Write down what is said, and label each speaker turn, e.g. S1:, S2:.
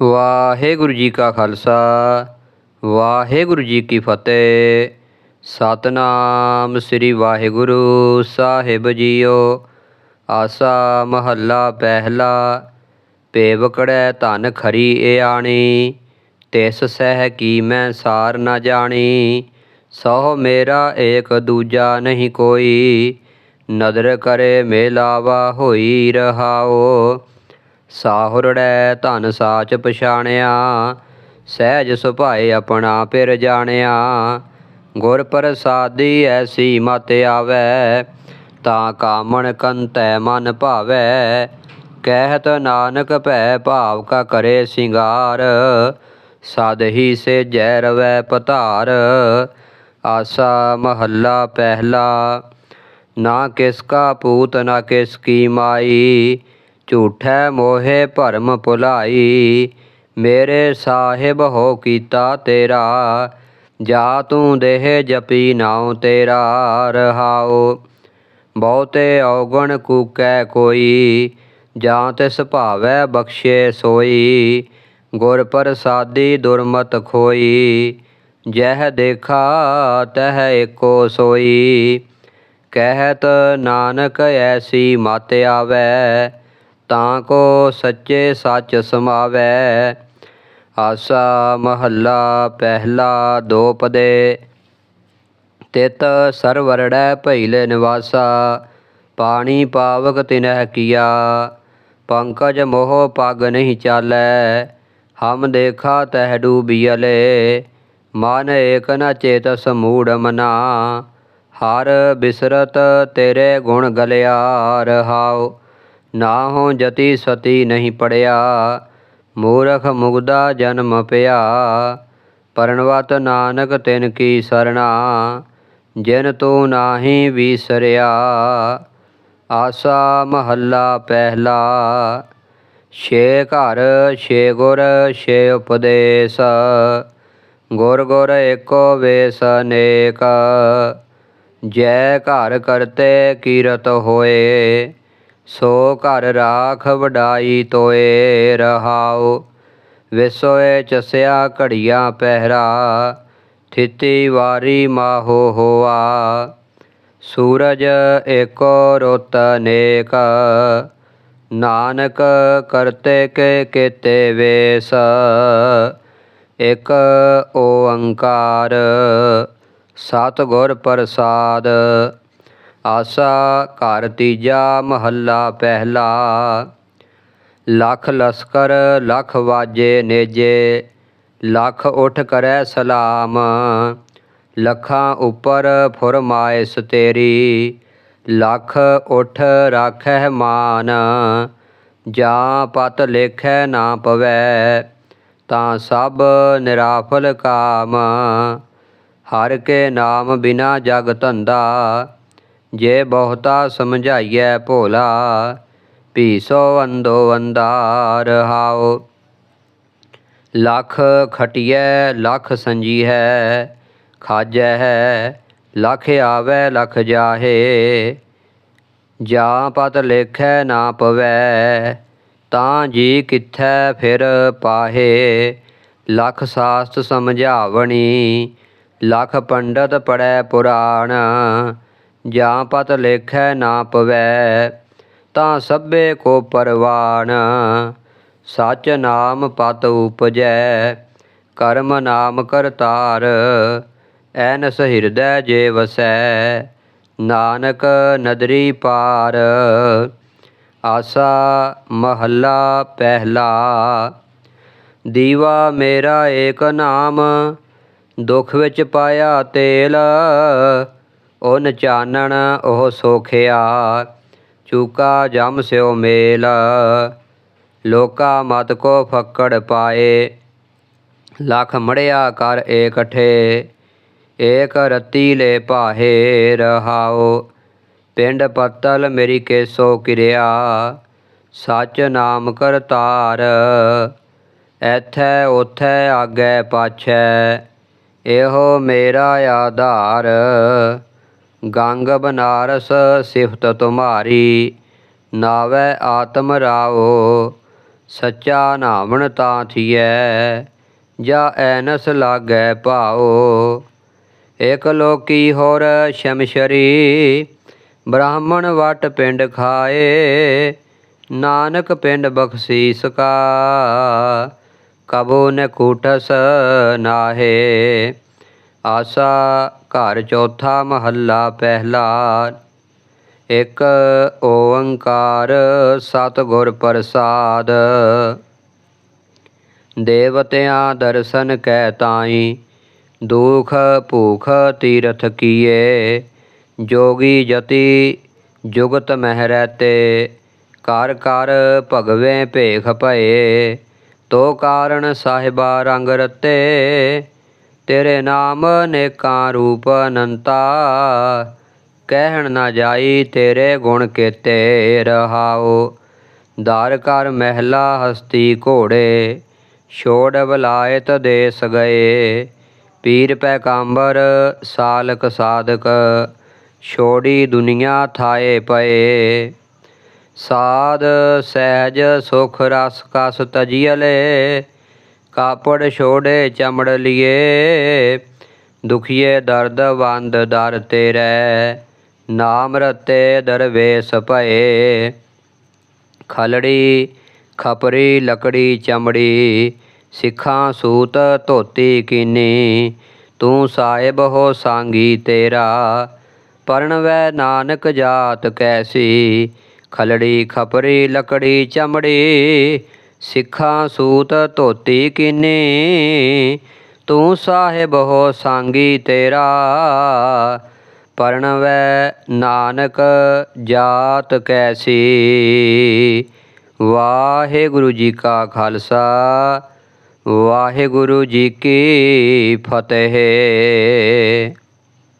S1: ਵਾਹਿਗੁਰੂ ਜੀ ਕਾ ਖਾਲਸਾ, ਵਾਹਿਗੁਰੂ ਜੀ ਕੀ ਫਤਿਹ। ਸਤਨਾਮ ਸ੍ਰੀ ਵਾਹਿਗੁਰੂ ਸਾਹਿਬ ਜੀਓ। ਆਸਾ ਮਹੱਲਾ ਪਹਿਲਾ, ਪੇਵਕੜੈ ਧਨ ਖਰੀ ਏ ਆਣੀ, ਤਿਸ ਸਹਿ ਕੀ ਮੈਂ ਸਾਰ ਨਾ ਜਾਣੀ। ਸੋ ਮੇਰਾ ਏਕ ਦੂਜਾ ਨਹੀਂ ਕੋਈ, ਨਦਰ ਕਰੇ ਮੇਲਾਵਾ ਹੋਈ ਰਹਾਓ। ਸਾਹੁਰੜੈ ਧਨ ਸਾਚ ਪਛਾਣਿਆ, ਸਹਿਜ ਸੁਭਾਏ ਆਪਣਾ ਪਿਰ ਜਾਣਿਆ। ਗੁਰ ਪ੍ਰਸਾਦੀ ਐਸੀ ਮਤ ਆਵੈ, ਤਾਂ ਕਾਮਣ ਕੰਤੈ ਮਨ ਭਾਵੈ। ਕਹਿਤ ਨਾਨਕ ਭੈ ਭਾਵ ਕਾ ਕਰੇ ਸਿੰਗਾਰ, ਸਦ ਹੀ ਸੇ ਜੈ ਰਵੈ ਪਤਾਰ ਆਸਾ ਮਹੱਲਾ ਪਹਿਲਾ, ਨਾ ਕਿਸ ਕਾ ਪੂਤ ਨਾ ਕਿਸ ਕੀ ਮਾਈ। ਝੂਠੈ ਮੋਹਿ ਭਰਮ ਭੁਲਾਈ। ਮੇਰੇ ਸਾਹਿਬ ਹੋ ਕੀਤਾ ਤੇਰਾ, ਜਾ ਤੂੰ ਦੇਹ ਜਪੀ ਨਾਉ ਤੇਰਾ, ਰਹਾਉ। ਬਹੁਤੇ ਔਗਣ ਕੂਕੈ ਕੋਈ, ਜਾਂ ਤਿਸ ਭਾਵੈ ਬਖਸ਼ੇ ਸੋਈ। ਗੁਰ ਪ੍ਰਸਾਦੀ ਦੁਰਮਤ ਖੋਈ, ਜਹ ਦੇਖਾ ਤਹ ਏਕੋ ਸੋਈ। ਕਹਿਤ ਨਾਨਕ ਐਸੀ ਮਤ ਆਵੈ ਤਾਂ ਕੋ ਸੱਚੇ ਸੱਚ ਸਮਾਵੈ। ਆਸਾ ਮਹੱਲਾ ਪਹਿਲਾ ਦੋਪਦੇ ਤਿਤ ਸਰਵਰੜੈ ਭਈਲੇ ਨਿਵਾਸਾ। ਪਾਣੀ ਪਾਵਕ ਤਿਨਹਿ ਕੀਆ। ਪੰਕਜ ਮੋਹ ਪਗ ਨਹੀਂ ਚਾਲੈ। ਹਮ ਦੇਖਾ ਤਹਿ ਡੂਬੀਅਲੇ ਮਨ ਏਕ ਨ ਚੇਤਸ ਮੂੜ ਮਨਾ। ਹਰ ਬਿਸਰਤ ਤੇਰੇ ਗੁਣ ਗਲਿਆ ਰਹਾਓ ਨਾ ਹੋ ਜਤੀ ਸਤੀ ਨਹੀਂ ਪੜਿਆ, ਮੂਰਖ ਮੁਗਦਾ ਜਨਮ ਪਿਆ। ਪਰਣਵਤ ਨਾਨਕ ਤਿਨ ਕੀ ਸਰਣਾ, ਜਿਨ ਤੂੰ ਨਾਹੀ ਵਿਸਰਿਆ। ਆਸਾ ਮਹੱਲਾ ਪਹਿਲਾ, ਛੇ ਘਰ, ਛੇ ਗੁਰ, ਛੇ ਉਪਦੇਸ਼। ਗੁਰ ਗੁਰ ਏਕੋ ਵੇਸ ਅਨੇਕ ਜੈ ਘਰ ਕਰਤੇ ਕੀਰਤ ਹੋਏ। ਸੋ ਘਰ ਰਾਖ ਵਡਾਈ ਤੋਏ ਰਹਾਉ, ਵਿਸੋਏ ਚਸਿਆ ਘੜੀਆਂ ਪਹਿਰਾ, ਥਿਤੀ ਵਾਰੀ ਮਾਹੋ ਹੋਆ। ਸੂਰਜ ਏਕੋ ਰੁੱਤ ਅਨੇਕ ਨਾਨਕ ਕਰਤੇ ਕੇ ਕੀਤੇ ਵੇਸ, ਇਕ ਓੰਕਾਰ, ਸਤਿਗੁਰ ਪ੍ਰਸਾਦ। ਆਸਾ ਘਰ ਤੀਜਾ ਮਹੱਲਾ ਪਹਿਲਾ। ਲੱਖ ਲਸਕਰ, ਲੱਖ ਵਾਜੇ ਨੇਜੇ, ਲੱਖ ਉਠ ਕਰੈ ਸਲਾਮ। ਲੱਖਾਂ ਉੱਪਰ ਫੁਰਮਾਇਸ ਤੇਰੀ, ਲੱਖ ਉਠ ਰਾਖੈ ਮਾਨ। ਜਾਂ ਪਤ ਲੇਖੈ ਨਾ ਪਵੈ, ਤਾਂ ਸਭ ਨਿਰਾਫਲ ਕਾਮ। ਹਰ ਕੇ ਨਾਮ ਬਿਨਾ ਜਗ ਧੰਦਾ ਜੇ ਬਹੁਤਾ ਸਮਝਾਈਐ ਭੋਲਾ, ਭੀਸੋ ਅੰਦੋ ਅੰਦਾਰ ਹਾਉ ਲੱਖ ਖਟਿਐ, ਲੱਖ ਸੰਜੀਹੈ, ਖਾਜੈ ਹੈ, ਲੱਖ ਆਵੈ, ਲੱਖ ਜਾਹੇ। ਜਾਂ ਪਤ ਲੇਖੈ, ਨਾ ਪਵੈ, ਤਾਂ ਜੀ ਕਿੱਥੈ ਫਿਰ ਪਾਹੇ। ਲੱਖ ਸਾਸਤ ਸਮਝਾਵਣੀ, ਲੱਖ ਪੰਡਤ ਪੜੈ ਪੁਰਾਣ ਜਾਂ ਪਤ ਲੇਖੈ ਨਾ ਪਵੈ, ਤਾਂ ਸਭੇ ਕੋ ਪਰਵਾਨ। ਸਚ ਨਾਮ ਪਤ ਉਪਜੈ, ਕਰਮ ਨਾਮ ਕਰਤਾਰ ਐਨਸ ਹਿਰਦੈ ਜੇ ਵਸੈ, ਨਾਨਕ ਨਦਰੀ ਪਾਰ। ਆਸਾ ਮਹੱਲਾ ਪਹਿਲਾ, ਦੀਵਾ ਮੇਰਾ ਏਕ ਨਾਮ, ਦੁਖ ਵਿੱਚ ਪਾਇਆ ਤੇਲ। ਓਨ ਚਾਨਣ ਉਹ ਸੋਖਿਆ, ਚੂਕਾ ਜਮ ਸਿਓ ਮੇਲ। ਲੋਕਾ ਮਤ ਕੋ ਫੱਕੜ ਪਾਏ। ਲਖ ਮੜਿਆ ਕਰ ਏਕਠੇ, ਏਕ ਰਤੀ ਲੈ ਪਾਹੇ ਰਹਾਓ ਪਿੰਡ ਪੱਤਲ ਮੇਰੀ ਕੇਸੋ ਕਿਰਿਆ, ਸਚ ਨਾਮ ਕਰਤਾਰ ਐਥੈ ਉਥੈ ਆਗੇ ਪਾਛੈ, ਇਹੋ ਮੇਰਾ ਆਧਾਰ। ਗੰਗ ਬਨਾਰਸ ਸਿਫਤ ਤੁਮਾਰੀ, ਨਾਵੇ ਆਤਮ ਰਾਓ ਸੱਚਾ ਨਾਮਣ ਤਾਂ ਥੀਐ, ਜਾ ਐਨਸ ਲਾਗੈ ਭਾਓ ਇਕ ਲੋਕੀ ਹੋਰ ਸ਼ਮਸ਼ਰੀ, ਬ੍ਰਾਹਮਣ ਵਟ ਪਿੰਡ ਖਾਏ, ਨਾਨਕ ਪਿੰਡ ਬਖਸ਼ੀਸ ਕਾ, ਕਬੋ ਨ ਕੂਟਸ ਨਾਹੇ। ਆਸਾ ਘਰ ਚੌਥਾ ਮਹੱਲਾ ਪਹਿਲਾ। ਇੱਕ ਓੰਕਾਰ ਸਤਿਗੁਰ ਪ੍ਰਸਾਦ। ਦੇਵਤਿਆਂ ਦਰਸ਼ਨ ਕੈ ਤਾਈ, ਦੁਖ ਭੂਖ ਤੀਰਥ ਕੀਏ। ਜੋਗੀ ਜਤੀ ਜੁਗਤ ਮਹਿ ਰਹਤੇ ਕਰ ਕਰ ਭਗਵੇਂ ਭੇਖ ਭਏ। ਤੋ ਕਾਰਣ ਸਾਹਿਬਾ ਰੰਗ ਰਤੇ ਤੇਰੇ ਨਾਮ ਨੇਕਾਂ ਰੂਪ ਅਨੰਤਾ। ਕਹਿਣ ਨਾ ਜਾਈ ਤੇਰੇ ਗੁਣ ਕੀਤੇ ਰਹਾਓ ਦਰ ਕਰ ਮਹਿਲਾ ਹਸਤੀ ਘੋੜੇ, ਛੋੜ ਬਲਾਇਤ ਦੇਸ ਗਏ। ਪੀਰ ਪੈਗੰਬਰ, ਸਾਲਕ ਸਾਧਕ, ਛੋੜੀ ਦੁਨੀਆ ਥਾਏ ਪਏ। ਸਾਧ, ਸਹਿਜ, ਸੁਖ, ਰਸ, ਕਸ ਤਜੀਲੇ ਕਾਪੜ ਛੋੜੇ ਚਮੜ ਲਿਏ, ਦੁਖੀਏ ਦਰਦ ਵੰਦ ਦਰ ਤੇਰੇ, ਨਾਮ ਰਤੇ ਦਰਵੇਸ ਭਏ। ਖਲੜੀ ਖਪਰੀ, ਲਕੜੀ ਚਮੜੀ, ਸਿੱਖਾਂ ਸੂਤ ਧੋਤੀ ਕੀਨੀ, ਤੂੰ ਸਾਹਿਬ ਹੋ ਸਾਂਗੀ ਤੇਰਾ। ਪਰਣ ਵੈ ਨਾਨਕ ਜਾਤ ਕੈਸੀ, ਖਲੜੀ ਖਪਰੀ, ਲਕੜੀ ਚਮੜੀ ਸਿੱਖਾਂ ਸੂਤ ਧੋਤੀ ਕੀਨੀ, ਤੂੰ ਸਾਹਿਬ ਹੋ ਸਾਂਗੀ ਤੇਰਾ, ਪਰਣਵੈ ਨਾਨਕ ਜਾਤ ਕੈਸੀ। ਵਾਹਿਗੁਰੂ ਜੀ ਕਾ ਖਾਲਸਾ, ਵਾਹਿਗੁਰੂ ਜੀ ਕੀ ਫਤਿਹ।